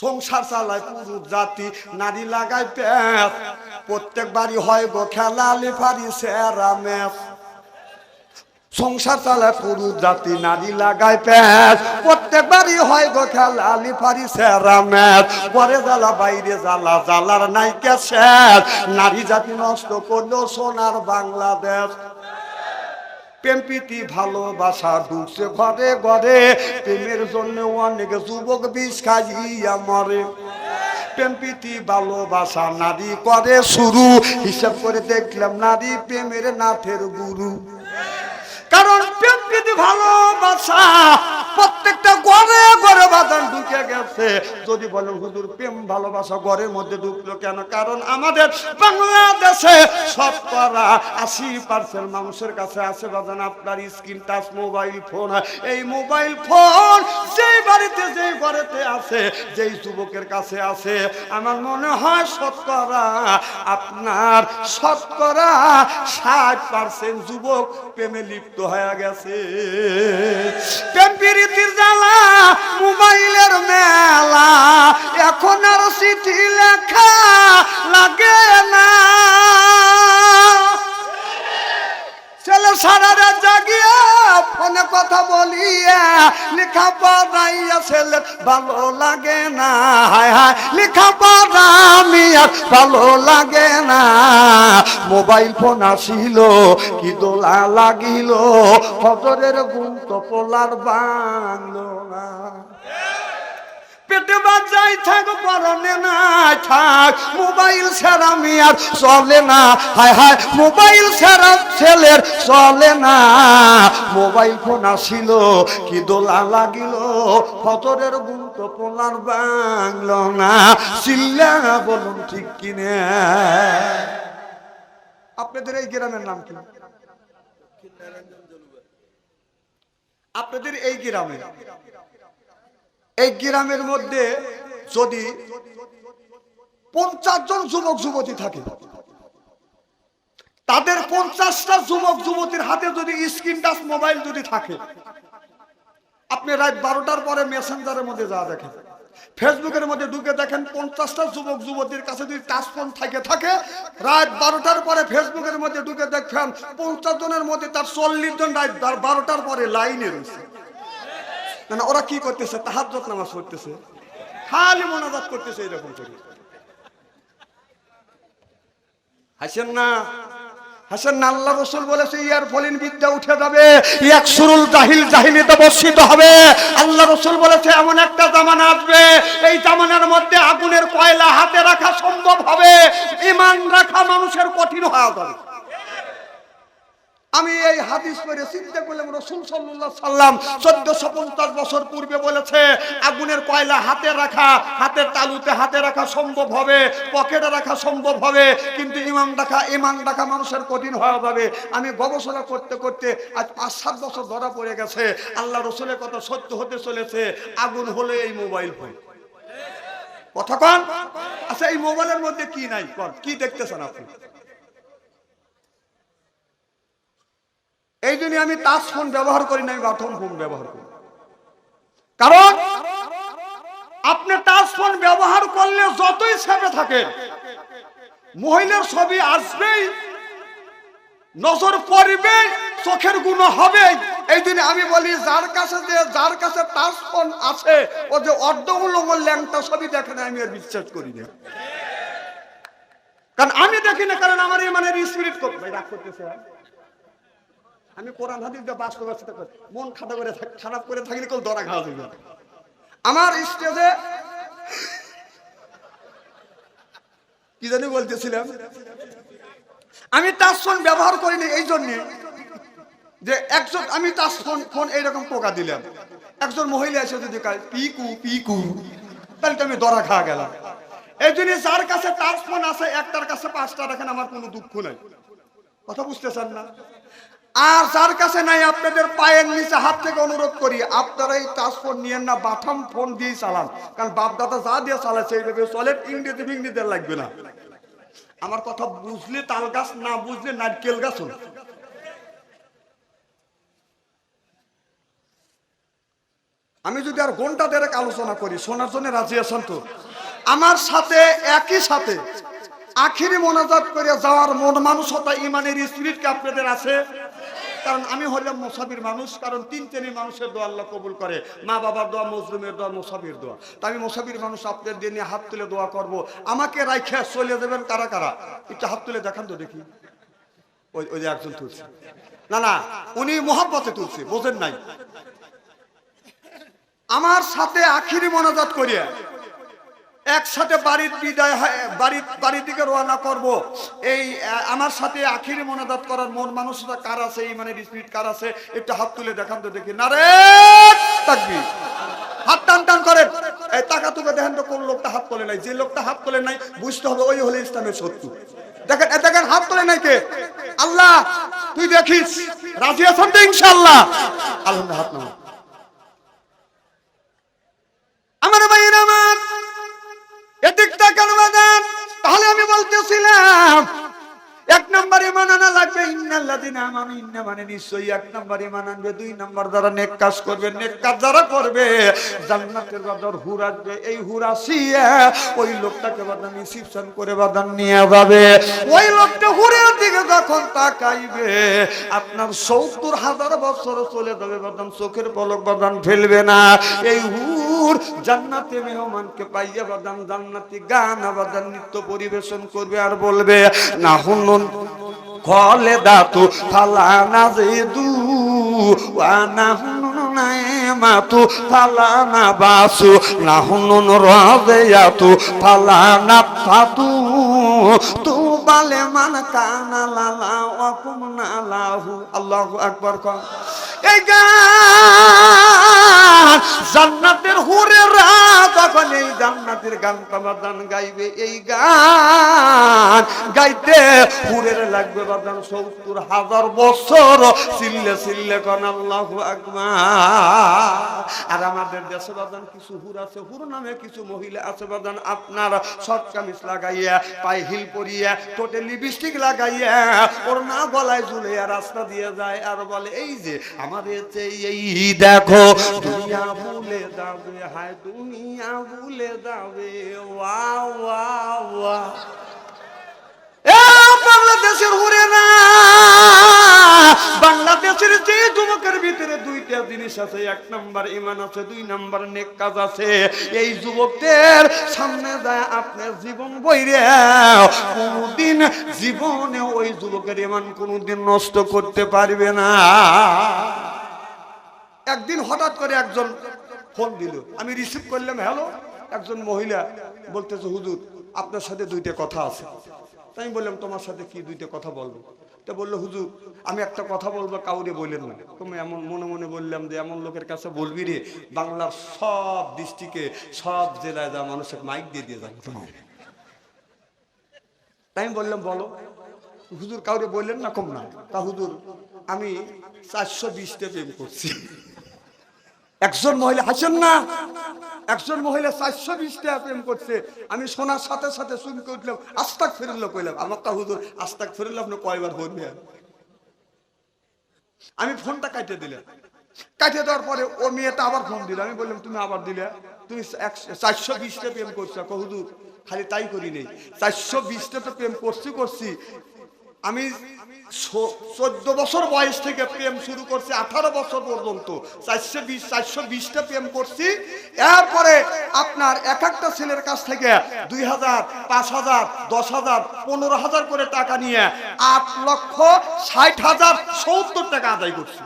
সংসার চালায় পুরুষ জাতি, নারী লাগায় প্যাঁচ। প্রত্যেক বাড়ি হয় গো খেলা, লিফারি, সেরা ম্যাচ। সংসার চালায় পুরুষ জাতি, নারী লাগায় প্যাঁচ। প্রত্যেক বাড়ি হয় গো খেলা, লিফারি, সেরা ম্যাচ। পরে জ্বালা, বাইরে জ্বালা, জ্বালার নাইকে শেষ। নারী জাতি নষ্ট করল সোনার বাংলাদেশ। প্রেম ভালোবাসা ঢুকছে ঘরে ঘরে। প্রেমের জন্য অনেক যুবক বিষ খাইয়া মরে। প্রেম ভালোবাসা নারী করে শুরু। হিসাব করে দেখলাম নারী প্রেমের নাথের গুরু। কারণ প্রেম প্রীতি ভালোবাসা প্রত্যেকটা ঘরে ঘরে বাজান ঢুকে গেছে। যদি বলেন, হুজুর, প্রেম ভালোবাসা ঘরের মধ্যে ঢুকলো কেন? কারণ আমাদের বাংলাদেশে শতকরা আশি পার্সেন্ট মানুষের কাছে আছে বাজান আপনার স্ক্রিন টাচ, মোবাইল ফোন। এই মোবাইল ফোন যেই বাড়িতে, যেই ঘরেতে আছে, যেই যুবকের কাছে আছে, আমার মনে হয় শতকরা আপনার শতকরা ষাট পার্সেন্ট যুবক প্রেমে লিপ্ত হয়ে গেছে। প্রেমপ্রীতির জ্বালা মোবাইলের মেলা এখন আর চিঠি লেখা লাগে না। ছেলে সারা জাগিয়া ফোনে কথা বলিয়া লিখা পড়াইয়া ছেলে ভালো লাগে না। হায় হায় লিখা পড়া আমি আর ভালো লাগে না। মোবাইল ফোন আসিল, কি দোলা লাগিল হজরের গুণ তো পোলার বাংলো না। পেটে থাক, পরনে না থাক। মোবাইল ছাড়া মিয়ার চলে না। হায় হায়, মোবাইল ছাড়া ছেলের চলে না। মোবাইল ফোন আসিল, কি দোলা লাগিল। ফতরের গুণ তো পোলার বাংলো না। চিল্লা বলুন, ঠিক কিনে। আপনাদের এই গ্রামের নাম কি? আপনাদের এই গ্রামে এই গ্রামের মধ্যে যদি পঞ্চাশ জন যুবক যুবতী থাকে, তাদের পঞ্চাশটা যুবক যুবতীর হাতে যদি স্ক্রিন টাচ মোবাইল যদি থাকে, আপনি রাত বারোটার পরে মেসেঞ্জারের মধ্যে যা দেখেন, ফেসবুকের মধ্যে ঢুকে দেখেন পঞ্চাশটা যুবক যুবতীর কাছে যদি টাচ ফোন থাকে থাকে, রাত বারোটার পরে ফেসবুকের মধ্যে ঢুকে দেখেন পঞ্চাশ জনের মধ্যে তার চল্লিশ জন রাত বারোটার পরে লাইনে রয়েছে। না না, ওরা কি করতেছে? তাহাজ্জত নামাজ পড়তেছে। খালি মোনাজাত করতেছে এরকম করে। হাসেন না? হাসেন আল্লাহ রসুল বলেছে, ইয়ার ফলিন বিদ্যা উঠে যাবে। এক সুরুল জাহিল জাহিলিতে বর্ষিত হবে। আল্লাহ রসুল বলেছে, এমন একটা জামানা আসবে। এই জামানার মধ্যে আগুনের কয়লা হাতে রাখা সম্ভব হবে। ইমান রাখা মানুষের কঠিন হওয়া যাবে। আমি এই হাদিস পড়ে চিন্তা করলাম, রসুল সাল্লাহ সাল্লাম চোদ্দশো পঞ্চাশ বছর পূর্বে বলেছে, আগুনের কয়লা হাতে রাখা, হাতের তালুতে হাতে রাখা সম্ভব হবে, পকেটে রাখা সম্ভব হবে, কিন্তু ইমান রাখা ইমান রাখা মানুষের কঠিন হওয়া যাবে। আমি গবেষণা করতে করতে আজ পাঁচ, সাত বছর ধরা পড়ে গেছে, আল্লাহ রসুলের কথা সত্য হতে চলেছে, আগুন হলে এই মোবাইল ফোন। কথা কন? আচ্ছা এই মোবাইলের মধ্যে কি নাই? কন, কি দেখতেছেন আপনি? এই জন্য আমি টাচ ফোন ব্যবহার করি না, আমি বাটন ফোন ব্যবহার করি। কারণ আপনি টাচ ফোন ব্যবহার করলে যতই সেপে থাকে মহিলার ছবি আসবেই, নজর পড়বে চোখের গুণ হবে এই জন্য আমি বলি, যার কাছে যে, যার কাছে টাচ ফোন আছে, ও যে অর্ধমূলক ল্যাংটা ছবি দেখে না, আমি আর বিশ্বাস করি না। কারণ আমি দেখি না, কারণ আমার এই মানে স্পিরিট রাগ করতেছে আমি কোরআন, হাদিস দিয়ে বাস্তবের সাথে করি। মন খারাপ করে খারাপ করে থাকলে কেউ দরা খাওয়া যাবে আমার স্টেজে কি জানি বলতেছিলাম। আমি টাচ ফোন ব্যবহার করিনি এই জন্য যে একজন আমি টাচ ফোন ফোন এইরকম পোকা দিলাম। একজন মহিলা এসে যদি পিকু পিকু, তাহলে আমি দরা খাওয়া গেলাম। এই জন্য যার কাছে টাচ ফোন আছে, একটার কাছে পাঁচটা রাখেন আমার কোনো দুঃখ নাই। কথা বুঝতেছেন না? আর যার কাছে নাই, আপনাদের পায়ের নিচে হাত থেকে অনুরোধ করি আপনারা এই টাচ ফোন নিয়েন না বাটাম ফোন দিয়ে চালান। কারণ বাপ দাদা যা দিয়ে চালাচ্ছে এইভাবে চলে, ইংরেজি ফিংরেজি লাগবে না। আমার কথা বুঝলে তাল গাছ, না বুঝলে নারকেল গাছ হলো। আমি যদি আর ঘণ্টা দেড়েক আলোচনা করি, শোনার জন্য রাজি আছেন তো? আমার সাথে, একই সাথে, আখিরি মোনাজাত করে যাওয়ার মন মানুষতা ইমানের স্পিরিট কি আপনাদের আছে? কারণ আমি হলাম মোসাবির মানুষ, কারণ তিন শ্রেণির মানুষের দোয়া আল্লাহ কবুল করে। মা বাবার দোয়া, মজলুমের দোয়া মোসাবির দোয়া। তা আমি মোসাবির মানুষ, আপনাদের দিয়ে হাত তুলে দোয়া করব। আমাকে রাইখে চলে দেবেন কারা কারা? একটু হাত তুলে দেখান তো দেখি। ওই ওই যে একজন তুলছে। না না, উনি মোহাব্বতে তুলছে, বোঝেন নাই। আমার সাথে আখিরি মনাজাত করিয়া একসাথে বাড়ির বিদায় বাড়ির বাড়ির দিকে রওনা করব। এই আমার সাথে আখিরি মনাজাত করার মন মানুষটা কার আছে? এই মানে স্পিরিট কার আছে? একটু হাত তুলে দেখান তো দেখি। না রে হাত টান টান করেন। এই টাকা তুলে দেখেন তো কোন লোকটা হাত তোলে নাই। যে লোকটা হাত তোলে নাই, বুঝতে হবে ওই হলে ইসলামের শত্রু। দেখেন, এ দেখেন হাত তোলে নাই কে? আল্লাহ, তুই দেখিস? রাজি আছেন তো ইনশাআল্লাহ? আল্লাহ হাত নামা আমার ভাইয়ের, আমার এদিকটা কেন বাজান তাহলে আমি বলতেছিলাম এক নম্বর ইমান আনা মানে এই হুর আপনার সত্তর হাজার বছর চলে যাবে বাদান চোখের পলক বাদান ফেলবে না। এই হুর জান্নাতে মেহমানকে পাইয়া বাদান জান্নাতি গান বাদান নৃত্য পরিবেশন করবে আর বলবে, না হুনুন খলে দাতু, ফালানা জেদু, ওয়ানা হুনুন নাইমাতু ফালানা বাসু, না হুনুন রাজিয়াতু, ফালানা ফাতু, তু বালে মান কানা লালা ওয়াকুম নালাহু আল্লাহু আকবার কর। এই গান জান্নাতের হুরেরা তখন এই জান্নাতের গান বাদান গাইবে, এই গান গাইতে হুরের লাগবে বাদান সত্তর হাজার বছর। চিল্লে চিল্লে কন আল্লাহ আর আমাদের দেশে বাদান কিছু হুর আছে, হুর নামে কিছু মহিলা আছে বাদান আপনার সব কামিজ লাগাইয়া, পায়ে হিল পরিয়া টোটে লিপস্টিক লাগাইয়া, ওর না গলায় ঝুলিয়া রাস্তা দিয়ে যায় আর বলে, এই যে আমাদের চেয়ে এই দেখো, দুনিয়া ভুলে যাবে হায়, দুনিয়া ভুলে এ বাংলাদেশের না বাংলাদেশের যে যুবকের ভিতরে দুইটা জিনিস আছে, এক ইমান আছে, দুই নেক কাজ আছে। এই যুবকদের সামনে যায় আপনার জীবন বইরে। কোনদিন জীবনে ওই যুবকের ইমান কোনদিন নষ্ট করতে পারবে না। একদিন হঠাৎ করে একজন ফোন দিল, আমি রিসিভ করলাম হ্যালো একজন মহিলা বলতেছে, হুজুর, আপনার সাথে দুইটা কথা আছে। তাই আমি বললাম, তোমার সাথে কি দুইটা কথা বলব? তা বলল, হুজুর, আমি একটা কথা বলব, কাউরে বললেন না। তুমি এমন মনে মনে বললাম যে, এমন লোকের কাছে বলবি রে, বাংলার সব ডিস্ট্রিক্টে, সব জেলায় যা মানুষের মাইক দিয়ে দিয়ে যাব। তাই আমি বললাম, বলো। হুজুর, কাউরে বললেন না কম না। তা হুজুর, আমি চারশো বিশটা প্রেম করছি। একজন মহিলা, হাসেন না? একজন মহিলা চারশো বিশটা প্রেম করছে। আমি শোনার সাথে সাথে শুনতে উঠলাম, আস্তাক ফিরল কইলাম, আমার তা হুজুর, আস্তাক ফিরল আপনি কয়বার বলবে আমি ফোনটা কাটিয়ে দিলাম। কাটিয়ে দেওয়ার পরে ও মেয়েটা আবার ফোন দিল। আমি বললাম, তুমি আবার দিলে? তুমি চারশো বিশটা প্রেম করছ? হুজুর, খালি তাই করি নেই। চারশো বিশটা তো প্রেম করছি করছি। আমি চোদ্দ বছর বয়স থেকে প্রেম শুরু করছি, আঠারো বছর পর্যন্ত। চারশো বিশ, চারশো বিশটা প্রেম করছি। এরপরে আপনার এক একটা ছেলের কাছ থেকে দুই হাজার, পাঁচ হাজার, দশ হাজার, পনেরো হাজার করে টাকা নিয়ে আট লক্ষ ষাট হাজার সত্তর টাকা আদায় করছি।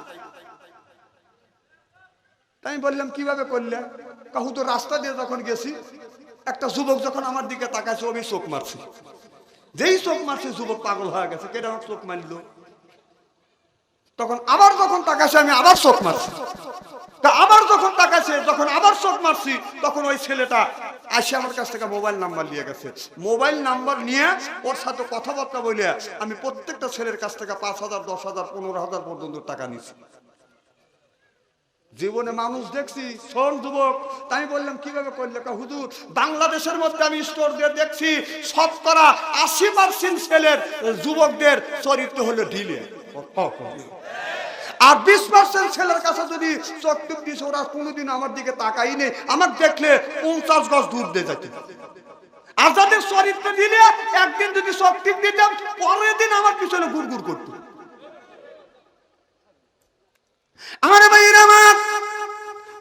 আমি বললাম, কীভাবে করলে? কাহু তো রাস্তা দিয়ে যখন গেছি, একটা যুবক যখন আমার দিকে তাকাইছে, আমি চোখ মারছি। যেই চোখ মারছে, যুবক পাগল হয়ে গেছে কেটে আমার চোখ মারলো। তখন আবার যখন তাকাছে আমি আবার চোখ মারছি। তা আবার যখন তাকাছে যখন আবার চোখ মারছি, তখন ওই ছেলেটা আসে আমার কাছ থেকে মোবাইল নাম্বার নিয়ে গেছে। মোবাইল নাম্বার নিয়ে ওর সাথে কথাবার্তা বলে আমি প্রত্যেকটা ছেলের কাছ থেকে পাঁচ হাজার, দশ হাজার, পনেরো হাজার পর্যন্ত টাকা নিছি জীবনে মানুষ দেখছি, শোন যুবক, তাই বললাম, কীভাবে করলে? হুজুর, বাংলাদেশের মধ্যে আমি স্টোর দিয়ে দেখছি, শতকরা আশি পার্সেন্ট ছেলের যুবকদের চরিত্র হলো ঢিলে। আর বিশ পার্সেন্ট ছেলের কাছে যদি চোখ ওরা কোনোদিন আমার দিকে তাকাই নেই, আমার দেখলে পঞ্চাশ গজ দূর দিয়ে যাচ্ছে। আর যাদের চরিত্র দিলে একদিন যদি চোখ দিতাম, পরের দিন আমার পিছনে গুড় গুড় করতো। আমার ভাইরা আমার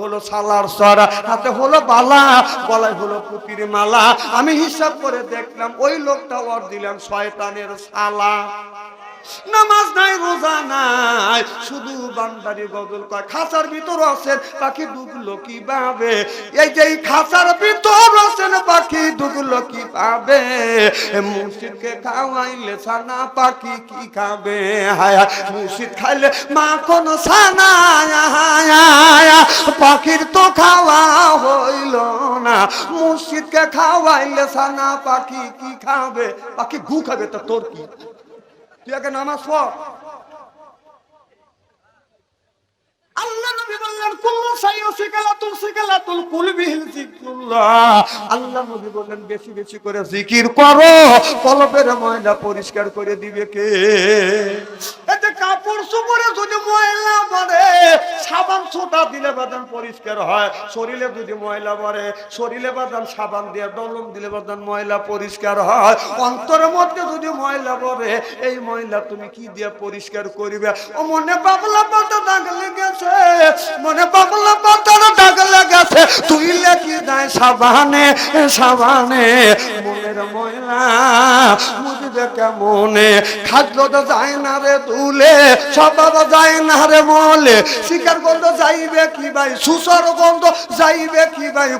হলো সালার সরা, হাতে হলো বালা, গলায় হলো পুতির মালা। আমি হিসাব করে দেখলাম, ওই লোকটা ওর দিলাম শয়তানের সালা। নামাজ নাই রোজা নাই। শুধু বান্দারি গজল কয় খাঁচার ভিতর আছেন পাখি ডুবলো কি পাবে এই যে খাঁচার ভিতর আছেন পাখি ডুবলো কি পাবে মুর্শিদকে খাওয়াইলে ছানা পাখি কি খাবে? হায় মুর্শিদ খাইলে মাখন ছানা হায় হায়, পাখির তো খাওয়া হইল না। মুর্শিদকে খাওয়াইলে ছানা পাখি কি খাবে? পাখি গু খাবে তো তোর কি? তুই আগে নামাজ পড়। হয়, শরীরে যদি ময়লা পড়ে শরীরে বাদান সাবান দিয়ে দলম দিলে বাদান ময়লা পরিষ্কার হয়, অন্তরের মধ্যে যদি ময়লা পড়ে এই ময়লা তুমি কি দিয়ে পরিষ্কার করিবে? ও মনে পাগলা পাতা দাগ লেগেছে মনে বাংলা পাতার দাগ লেগেছে। তুই লেখি দেয় সাবানে সাবানে মনের ময়লা। কেমনে? খাদ্য তো না রে তুলে না রে যাইবে কি গন্ধ যাইবে কি ভাই?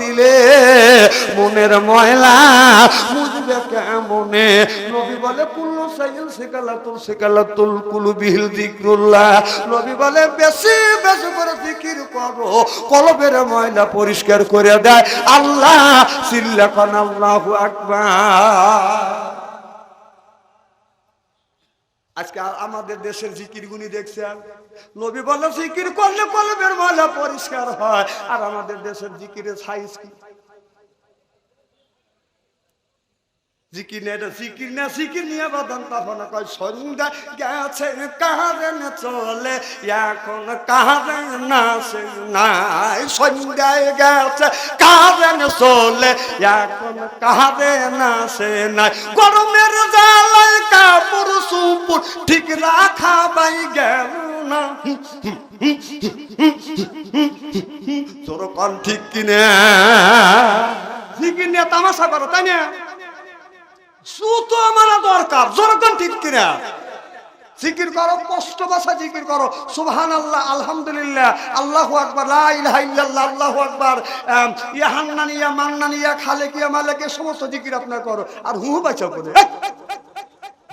দিলে মনের ময়লা মুজবে কেমনে? নবী বলে, কুল্লু সাইল সেকালাতুল সেকালাতুল কুলু বিহিল যিকরুল্লাহ। নবী বলে, বেশি বেশি করে জিকির করো। কলবের ময়লা পরিষ্কার করে দেয়। আল্লাহ সিল্লাকান আল্লাহু আকবার। আজকে আমাদের দেশের জিকির গুনি দেখছেন? নবী বলল, জিকির করলে কলবের ময়লা পরিষ্কার হয়। আর আমাদের দেশের জিকিরের সাইজ কি? জিকির না এটা জিকির না জিকির নিয়ে বাদান তখন কয়, সন্ধ্যা গেছে কাহারেন চলে, এখন কাহারেন না সে নাই। সন্ধ্যায় গেছে কাহারেন চলে, এখন কাহারে না সে নাই। গরমের জ্বালায় কাপড় সুপুর ঠিক রাখা বাই গেল না। তোর কন ঠিক কিনে। জিকির নিয়ে তামাশা করো, তাই না? সুতো আমার দরকার জনগণ ঠিক কিনা? জিকির করো, কষ্ট বাসা জিকির করো। সুবহান আল্লাহ আলহামদুলিল্লাহ, আল্লাহু আকবার, লা ইলাহা ইল্লাল্লাহ, আল্লাহু আকবার। ইয়া হান্নান ইয়া মান্নান ইয়া খালেক, ইয়া মালিক সমস্ত জিকির আপনার করো। আর হু বাঁচাও করে!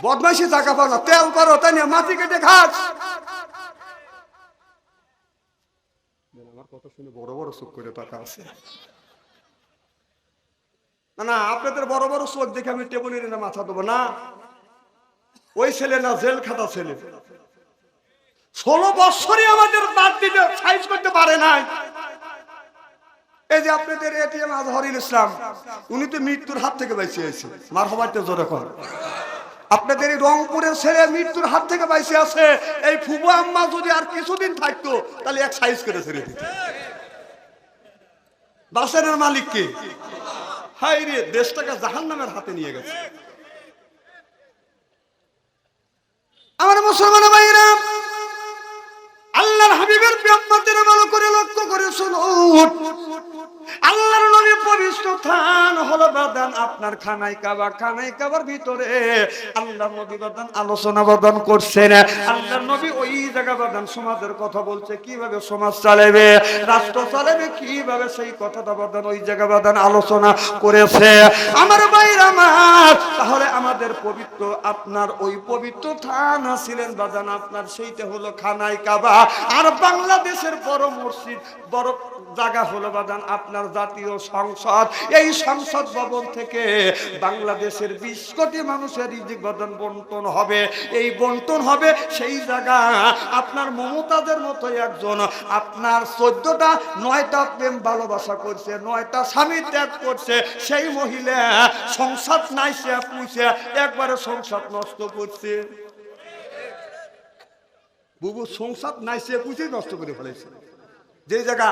বদমাইশি টাকা পাও না, তেল করো, তাই না? মাটি কেটে খাস। আমার কথা শুনে বড় বড় চোখ করে টাকা আছে না না, আপনাদের বড় বড় চোখ দেখে আমি টেবুলের মাথা দেবো, না। ওই ছেলে না, জেল খাতা ছেলে। ষোলো বছরই আমাদের সাইজ করতে পারে নাই। এই যে আপনাদের এটিএম ইসলাম, উনি তো মৃত্যুর হাত থেকে আছে। মার জোরে কর। আপনাদের এই রংপুরের ছেলে মৃত্যুর হাত থেকে বাইসে আছে। এই ফুবু আম্মা যদি আর কিছুদিন থাকতো, তাহলে এক সাইজ করে ছেড়ে দিত বাসের মালিক কে? হাই রে দেশটাকে জাহান নামের হাতে নিয়ে গেছে। আমার মুসলমান ভাইরা আল্লাহর হাবিবের ব্যাপারদের ভালো করে লক্ষ্য করে শুনুন আল্লাহর নবী পবিত্র হলো বাদান আপনার খানাই কাবা, খানাই কাবার ভিতরে। আল্লাহ নবী বাদান আলোচনা বাদান করছেন। আল্লাহ নবী ওই জায়গা বাদান সমাজের কথা বলছে, কীভাবে সমাজ চালাবে, রাষ্ট্র চালাবে, কীভাবে সেই কথাটা বাদান ওই জায়গা বাদান আলোচনা করেছে। আমার বাইর আমার, তাহলে আমাদের পবিত্র আপনার ওই পবিত্র থানা ছিলেন বাদান, আপনার সেইটা হলো খানাই কাবা। আর বাংলাদেশের বড় মসজিদ, বড় জায়গা হলো বাদান আপনার জাতীয় সংসদ, এই সংসদ ভবন থেকে বাংলাদেশের বিশ কোটি মানুষের রিজিক বাদান বন্টন হবে। এই বন্টন হবে সেই জায়গা। আপনার মমতাদের মতো একজন, আপনার চোদ্দটা, নয়টা প্রেম ভালোবাসা করছে, নয়টা স্বামী ত্যাগ করছে, সেই মহিলা সংসার নাইছে পুষে একবারে সংসার নষ্ট করছে। বুবু সংসার নাইছে পুষে নষ্ট করে ফেলেছে। যে জায়গা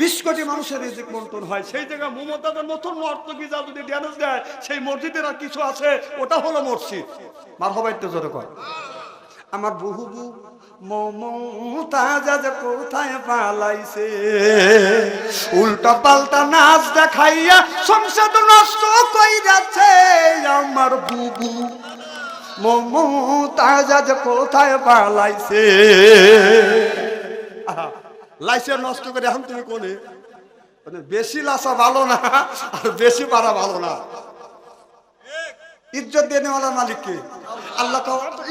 বিশ কোটি মানুষের রিজিক বন্টন হয় সেই জায়গা মমতাদের মতন নর্তকী যা যদি ড্যামেজ দেয় সেই মসজিদের আর কিছু আছে ওটা হলো মসজিদ। মার হবাই তো জোরে কর। আমার বহু বু মমতাজ কোথায় পালাইছে উল্টা পাল্টা নাচ দেখাইয়া সংসদ নষ্ট কইরাছে। আমার বুবু মমতাজ কোথায় পালাইছে আহা, লাইসে নষ্ট করে এখন তুমি কোনে? মানে বেশি লাসা ভালো না, আর বেশি পারা ভালো না। ইজ্জত দেনেওয়ালার মালিক কে? আল্লাহ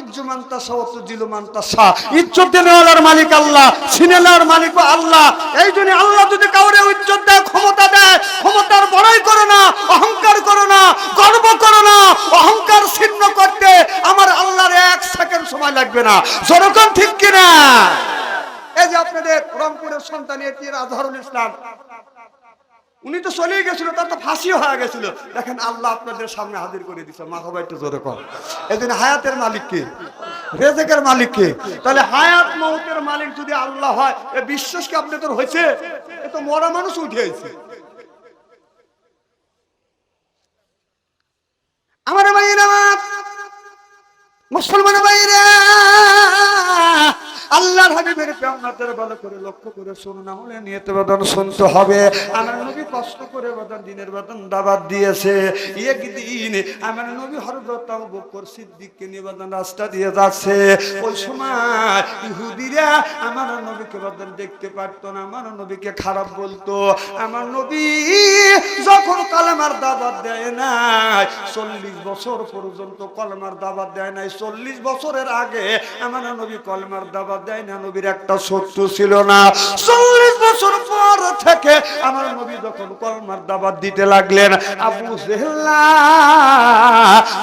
ইজ্জুমান্তা সাওয়াতু জিলুমান্তা শাহ ইজ্জত দেনেওয়ালার মালিক আল্লাহ সিনেলার মালিক আল্লাহ। এই জন্য আল্লাহ যদি কাউরে ইজ্জত দেয়, ক্ষমতা দেয়, ক্ষমতার বড়াই করো না, অহংকার করো না, গর্ব করো না, অহংকার ছিন্ন করতে আমার আল্লাহর এক সেকেন্ড সময় লাগবে না। যেরকম ঠিক কিনা? রংপুরের সন্তান, এটি আজহারুল ইসলাম। উনি তো চলেই গেছিল, তার তো ফাঁসিও হয়ে গেছিল। দেখেন, আল্লাহ আপনাদের সামনে হাজির করে দিচ্ছে মাথা একটু জোরে কর জন্য হায়াতের মালিক কে? রেজেকের মালিক কে? তাহলে হায়াত মৌতের মালিক যদি আল্লাহ হয়, এ বিশ্বাস কি আপনাদের হয়েছে? এ তো মরা মানুষ উঠে হয়েছে আমার ভাইয়ের, মুসলমান ভাইরা আল্লাহর হাবিবের পেওনাদের ভালো করে লক্ষ্য করে শুন, না হলে নিয়ত বেদন শুনতে হবে। আমার নবী কষ্ট করে বেদন দিনের বেদন দাবাত দিয়েছে। একদিন আমার নবী হরদত বকর সিদ্দিককে নিয়ে বেদন রাস্তা দিয়ে যাচ্ছে। ওই সময় ইহুদিরা আমার নবীকে বেদন দেখতে পারতো না, আমার নবীকে খারাপ বলতো। আমার নবী যখন কালেমার দাবাত দেয় নাই, চল্লিশ বছর পর্যন্ত কলমার দাবাত দেয় নাই, চল্লিশ বছরের আগে আমার নবী কলমার দাবাত দেয় না, নবীর একটা শত্রু ছিল না। চল্লিশ বছর পর থেকে আমার নবী যখন কলমার দাবাত দিতে লাগলেন, আবু জেহলা,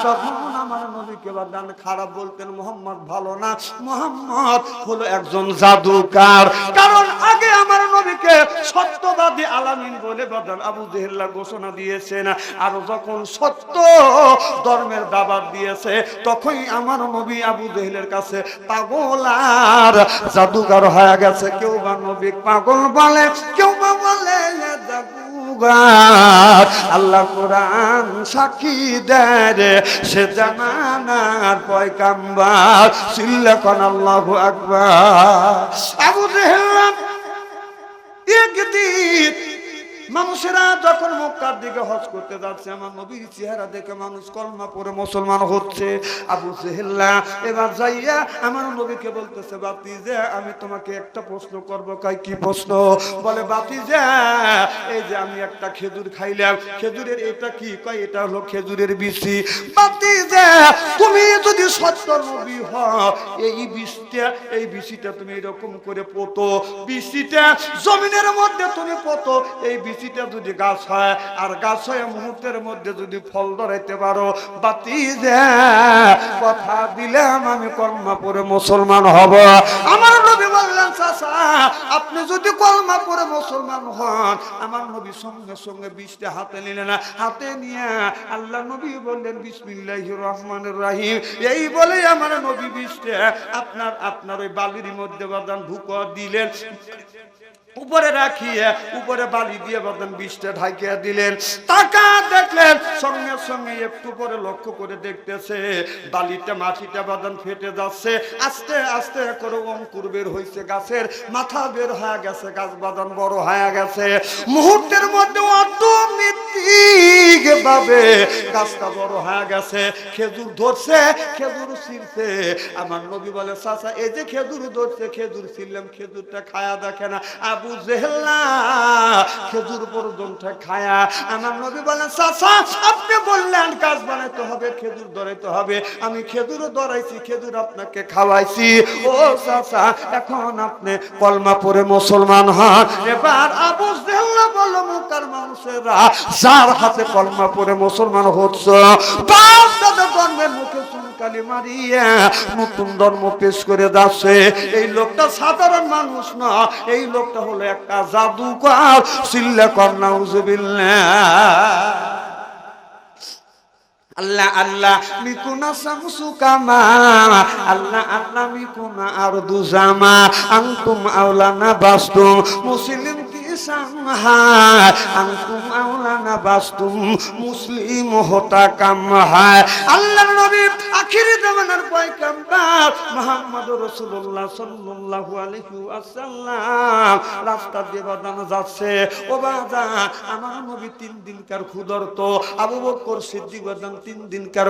তখন নবীকে বাদান খারাপ বলতেন, মোহাম্মদ ভালো না। মোহাম্মদ হলো একজন জাদুকার। কারণ আগে আমার নবীকে সত্যবাদী আলামিন বলে বাদান আবু জেহেল্লা ঘোষণা দিয়েছেন, আর যখন সত্য ধর্মের দাবাত দিয়েছে, তখনই আমার নবী আবু জেহেলের কাছে পাগল আর জাদুকার হয়ে গেছে। কেউ বা নবী পাগল বলে, কেউ বা বলে জাদুকার আল্লাহ কোরআন সাক্ষী দেয় সে জামানার পয়কাম্বার সিল্লাকন আল্লাহ আকবার। আবু জেহেল একদিন মানুষেরা যখন মক্কার দিকে হজ করতে যাচ্ছে, আমার নবীর চেহারা দেখে মানুষ কলমা পরে মুসলমান হচ্ছে। আবু সেহেল্লা এবার যাইয়া আমার নবীকে বলতেছে বাতি যে আমি তোমাকে একটা প্রশ্ন করব, কাই কি প্রশ্ন? বলে বাতি যে এই যে আমি একটা খেজুর খাইলাম, খেজুরের এটা কি? কয়, এটা হলো খেজুরের বিচি। বাতি যে তুমি যদি সত্য নবী হও, এই বিষটা এই বিচিটা তুমি এরকম করে পোতো। বিচিটা জমিনের মধ্যে তুমি পোতো, এই বিচিটা যদি গাছ হয়, আর গাছ হয় মুহূর্তের মধ্যে যদি ফল ধরাইতে পারো, বাতি যে কথা দিলাম আমি কলমা পরে মুসলমান হব। আমার নবী বললেন, চাচা, আপনি যদি কলমা পরে মুসলমান হন, আমার নবী সঙ্গে সঙ্গে বিষটা হাতে নিলেন হাতে নিয়ে আল্লাহ নবী বললেন বিসমিল্লাহ রহমান রাহিম। এই বলে আমার নবী বিষটা আপনার আপনার ওই বালির মধ্যে বাদান ঢুক দিলেন। উপরে রাখিয়ে, উপরে বালি দিয়ে বলতেন বিষটা ঢাকিয়ে দিলেন। তাকা দেখলেন, সঙ্গে সঙ্গে একটু পরে লক্ষ্য করে দেখতেছে, বালিটা মাটিটা বাদান ফেটে যাচ্ছে। আস্তে আস্তে করে অঙ্কুর বের হয়েছে গাছের মাথা বের হয়ে গেছে, গাছ বাদান বড় হয়ে গেছে। মুহূর্তের মধ্যে অটোমেটিক ভাবে গাছটা বড় হয়ে গেছে, খেজুর ধরছে, খেজুর ছিলছে আমার নবী বলে এই যে খেজুর ধরছে, খেজুর খেজুরটা খায়া দেখে না। আবু খেজুর পর্যন্ত খায়া। আমার নবী বলে আপনি বললেন বানাইতে হবে, খেজুর ধরাইতে হবে। আমি খেজুরও ধরাইছি, খেজুর আপনাকে খাওয়াইছি। ও চাচা, এখন আপনি কলমা পরে মুসলমান হন। এবার আবু জেহেল্লা বলল মুকার মানুষেরা, যার হাতে কলমা পরে মুসলমান হচ্ছে। এই লোকটা সাধারণ মানুষ এই লোকটা আল্লাহ কামা আর দুজামা। আন্তুম আওলানা বাস্তুম। মুসলিম মুসলিম হতা কাম আল্লাহ আখিরি রাস্তা যাচ্ছে, ও আমার নবী তিন দিনকার ক্ষুধার্ত, আবু বকর সিদ্দিক তিন দিনকার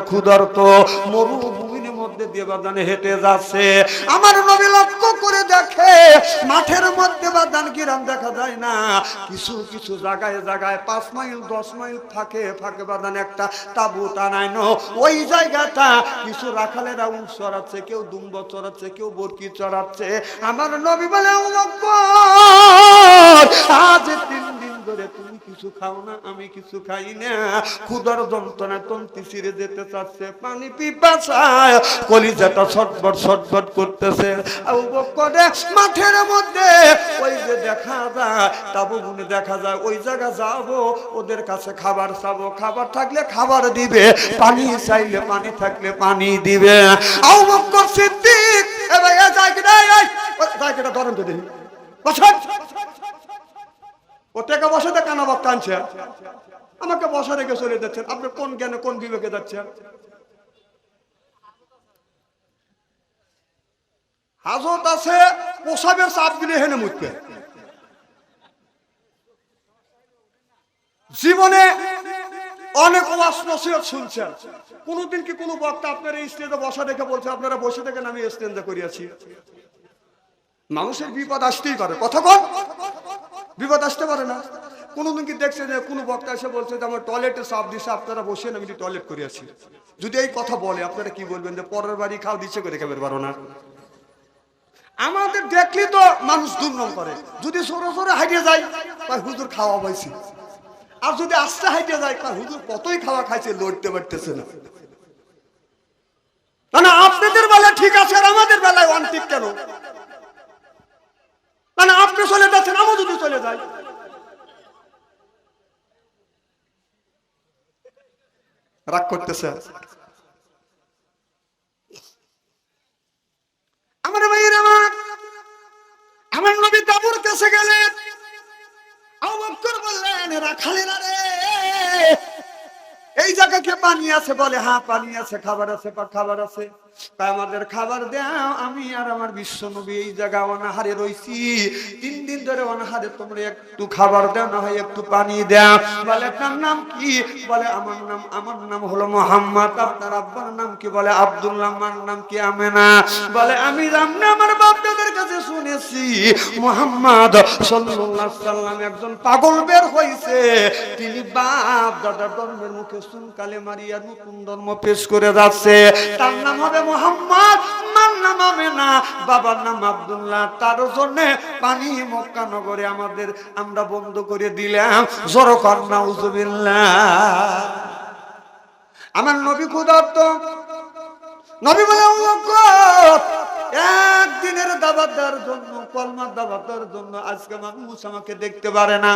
মধ্যে দিয়ে হেঁটে যাচ্ছে। আমার নবী লক্ষ্য করে দেখে, মাঠের মধ্যে বাদান কিরাম দেখা যায় না কিছু কিছু জায়গায় জায়গায় পাঁচ মাইল, দশ মাইল ফাঁকে ফাঁকে বাদান একটা তাবু টানাইনো ওই জায়গাটা কিছু রাখালেরা উঠ চড়াচ্ছে, কেউ দুম্ব চড়াচ্ছে, কেউ বরকি চড়াচ্ছে। আমার নবী বলে আজ তিন দিন ধরে তুমি কিছু খাও না, আমি কিছু খাই না। ক্ষুদার যন্ত্রণা তন্তি ছিঁড়ে যেতে চাচ্ছে, পানি পিপাসায় কলিজাটা ছটফট করতেছে। মাঠের মধ্যে, ওই যে দেখা যায়, তাবু গুনে দেখা যায়, ওই জায়গা যাব, ওদের কাছে খাবার চাবো, খাবার থাকলে খাবার দিবে, পানি চাইলে পানি থাকলে পানি দিবে। এ জায়গাটা ধরেন তো বসেন। ও টাকা বসাতে কেন আবার টানছে আমাকে বসা রেখে চলে যাচ্ছেন। আপনি কোন জ্ঞানে, কোন বিবেকে যাচ্ছেন? হাজত আছে পোশাবের চাপ দিলে হেনে জীবনে অনেক ওয়াজ নসিহত শুনছেন। কোনোদিন কি কোনো বক্তা আপনার এই স্টেজে বসা দেখে বলছে, আপনারা বসে দেখেন, আমি স্টেজে করিয়াছি। মানুষের বিপদ আসতেই পারে। কথা বল। বিপদ আসতে পারে না। কোনোদিন কি দেখছে যে কোনো বক্তা এসে বলছে যে, আমার টয়লেটে সাপ দিছে, আপনারা বসে আমি টয়লেট করে আছি? যদি এই কথা বলে, আপনারা কি বলবেন যে, পরের বাড়ি খাও দিচ্ছে করে খেতে পারো না? আমাদের দেখলি তো মানুষ দুর্নাম করে। যদি সরে সরে হাইটে যায় তাই হুজুর খাওয়া পাইছি। আর যদি আস্তে হাইটে যায় তাই হুজুর কতই খাওয়া খাইছে, লড়তে পারতেছে না। না আপনাদের বেলায় ঠিক আছে আর আমাদের বেলায় ঠিক কেন? মানে আপনি চলে যাচ্ছেন আমি যদি চলে যাই রাগ করতেছে। আমার ভাইয়ের আমার আমার নবী তাবুর কাছে গেলেন। বললেন রাখালেরা রে। এই জায়গাকে পানি আছে বলে হ্যাঁ পানি আছে, খাবার আছে খাবার আছে। আমাদের খাবার দাও, আমি আর আমার বিশ্ব নবী এই জায়গা অনাহারে রইছি। তিন দিন ধরে অনাহারে তোমরা একটু খাবার দাও, না হয় একটু পানি দাও। বলে, আপনার নাম কি? বলে, আমার নাম আমার নাম হলো মোহাম্মদ। আপনার আব্বার নাম কি? বলে, আব্দুল্লাহ আমার নাম কি? আমেনা। বলে, আমি রামনা আমার বাপ দাদার কাছে শুনেছি মোহাম্মদ সাল্লাল্লাহু সাল্লাম একজন পাগল বের হয়েছে তিনি বাপ দাদার ধর্মের মুখে সুন কালে মারিয়া নতুন ধর্ম পেশ করে যাচ্ছে। তার নাম হবে মোহাম্মদ মার নাম আমেনা বাবার নাম আব্দুল্লাহ। তার জন্য পানি মক্কা নগরে আমাদের আমরা বন্ধ করে দিলাম। জড়ো কন্যা উজুবিল্লাহ আমার নবী ক্ষুধার্ত। নবী বলে "ও বকর, একদিনের দাবার দেওয়ার জন্য, কলমার দাবার দেওয়ার জন্য আজকে মানুষ আমাকে দেখতে পারে না।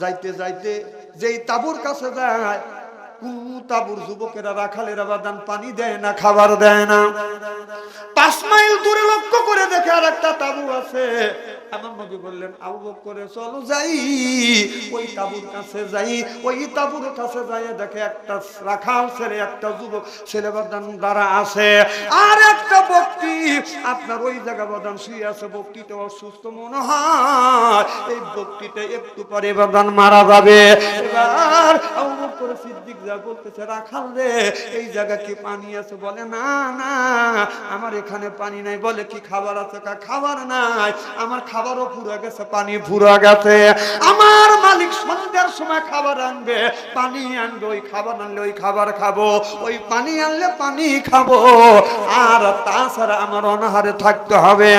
যাইতে যাইতে যেই তাবুর কাছে যায় তাবুর যুবকেরা পানি দেয় না, খাবার দেয় না। পাঁচ মাইল দূরে লক্ষ্য করে দেখে আর একটা তাবু আছে। নবী বললেন চলো যাই। ওই তাবুর কাছে যাই। ওই তাবুর কাছে যাই দেখে একটা রাখাল ছেলে, একটা যুবক ছেলে দ্বারা আছে। আর একটা আপনার ওই জায়গা শুয়ে আছে অসুস্থ মনে হয়। এই একটু পরে বাদান মারা যাবে। এবার বকর যা বলতেছে, রাখাল রে, এই জায়গা কি পানি আছে? বলে, না না, আমার এখানে পানি নাই। বলে, কি খাবার আছে? খাবার নাই। আমার খাবারও ফুরা গেছে, পানি ফুরা গেছে। আমার মালিক সন্ধ্যার সময় খাবার আনবে, পানি আনবে, ওই খাবার আনলে ওই খাবার খাব, ওই পানি আনলে পানি খাব। আর তাছাড়া আমার অনাহারে থাকতে হবে।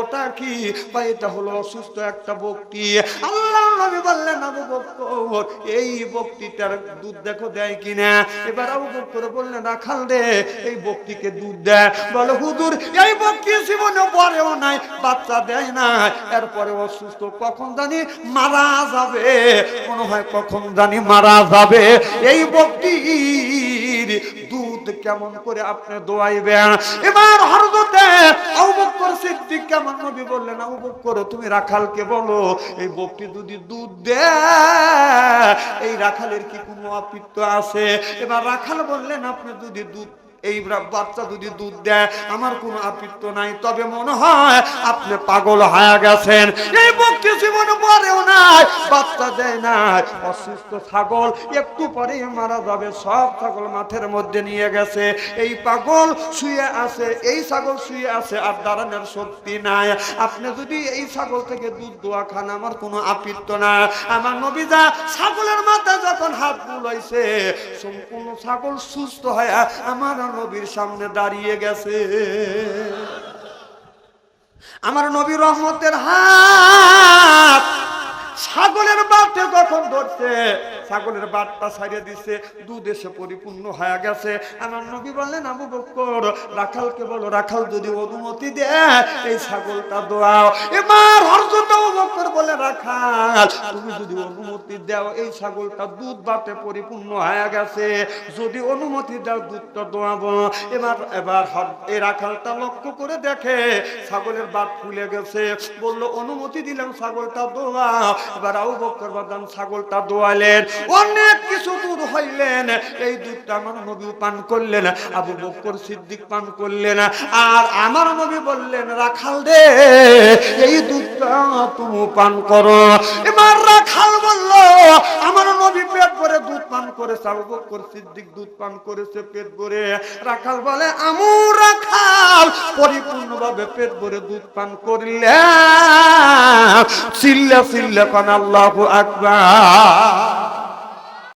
ওটা কি? এটা হলো অসুস্থ একটা বক্তি। এই দুধ দেখো দেয় কিনা? এবার আবু বকর বললেন, রাখাল রে, এই বক্তিকে দুধ দেয় বলে, হুজুর, এই বক্তি জীবনে পরেও নাই, বাচ্চা দেয় না এরপরে অসুস্থ কখন জানি মারা যাবে। মনে হয় কখন জানি মারা যাবে। এই বক্তির দুধ কেমন করে আপনি দোয়াইবেন? এবার হরদতে আবু সিদ্দিক কেমন নবী বললেন, আবু তুমি রাখালকে বলো, এই বকটি যদি দুধ দেয়, এই রাখালের কি কোনো আপিত্ব আছে? এবার রাখাল বললেন, আপনি যদি দুধ এই বাচ্চা যদি দুধ দেয়, আমার কোনো আপিত্ত নাই। তবে মনে হয় আপনি পাগল হয়ে গেছেন। এই বক্তি জীবন পরেও নাই, বাচ্চা দেয় নাই। অসুস্থ ছাগল একটু পরেই মারা যাবে, সব ছাগল মাঠের মধ্যে নিয়ে গেছে। এই পাগল শুয়ে আছে, এই ছাগল শুয়ে আছে, আর দাঁড়ানোর শক্তি নাই। আপনি যদি এই ছাগল থেকে দুধ দোয়া খান, আমার কোনো আপিত্ব না আমার নবীজা ছাগলের মাথায় যখন হাত বুলাইছে, সম্পূর্ণ ছাগল সুস্থ হয়ে আমার নবীর সামনে দাঁড়িয়ে গেছে। আমার নবী রহমতের হাত ছাগলের বাটে যখন ধরছে, ছাগলের বাটটা ছাড়িয়ে দিছে, দুধ এসে পরিপূর্ণ হয়ে গেছে। আমার নবী বললেন, আবু বকর রাখালকে বলো, রাখাল যদি অনুমতি দেয়, এই ছাগলটা দোয়াও। এবার হরজত আবু বকর বলে, রাখাল, তুমি যদি অনুমতি দাও, এই ছাগলটা দুধ বাটে পরিপূর্ণ হয়ে গেছে। যদি অনুমতি দাও, দুধটা দোয়াবো। এবার এবার এই রাখালটা লক্ষ্য করে দেখে ছাগলের বাট ফুলে গেছে। বলল, অনুমতি দিলাম, ছাগলটা দোয়াও। এবার আবু বকর বাদাম ছাগলটা দোয়ালেন, অনেক কিছু দূর হইলেন। এই দুধটা আমার নবী পান করলেন, আবু বকর সিদ্দিক পান করলেন। আর আমার নবী বললেন, রাখাল রে, এই দুধটা তুমি পান করো। এবার রাখাল বলল, আমার নবী পেট ভরে দুধ পান করেছে, আবু বকর সিদ্দিক দুধ পান করেছে পেট ভরে। রাখাল বলে, আমু রাখাল, পরিপূর্ণভাবে পেট ভরে দুধ পান করলে চিল্লা চিল্লা পান আল্লাহু আকবার।